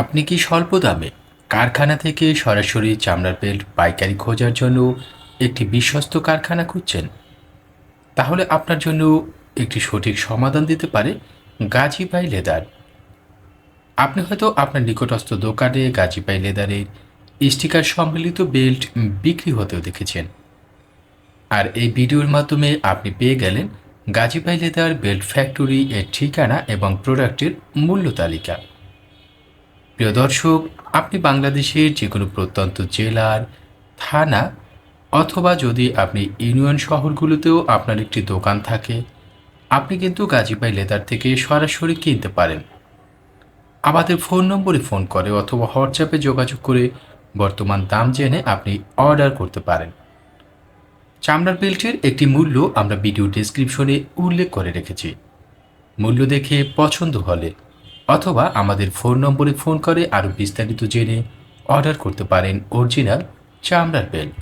আপনি কি স্বল্প দামে কারখানা থেকে সরাসরি চামড়ার বেল্ট, পাইকারি খোঁজার জন্য একটি বিশ্বস্ত কারখানা খুঁজছেন? তাহলে আপনার জন্য একটি সঠিক সমাধান দিতে পারে গাজীপাই লেদার। আপনি হয়তো আপনার নিকটস্থ দোকানে গাজীপাই লেদারের স্টিকার সম্মিলিত বেল্ট বিক্রি হতেও দেখেছেন। আর এই ভিডিওর মাধ্যমে আপনি পেয়ে গেলেন গাজীপাই লেদার বেল্ট ফ্যাক্টরি এর ঠিকানা এবং প্রোডাক্টের মূল্য তালিকা। প্রিয় দর্শক, আপনি বাংলাদেশের যে কোনো প্রত্যন্ত জেলার, থানা অথবা যদি আপনি ইউনিয়ন শহরগুলোতেও আপনার একটি দোকান থাকে, আপনি কিন্তু গাজীপাই লেদার থেকে সরাসরি কিনতে পারেন। আমাদের ফোন নম্বরে ফোন করে অথবা হোয়াটসঅ্যাপে যোগাযোগ করে বর্তমান দাম জেনে আপনি অর্ডার করতে পারেন। চামড়ার বেল্টের একটি মূল্য আমরা ভিডিও ডেসক্রিপশনে উল্লেখ করে রেখেছি। মূল্য দেখে পছন্দ হলে অথবা আমাদের ফোন নম্বরে ফোন করে আরও বিস্তারিত জেনে অর্ডার করতে পারেন অরিজিনাল চামড়ার বেল্ট।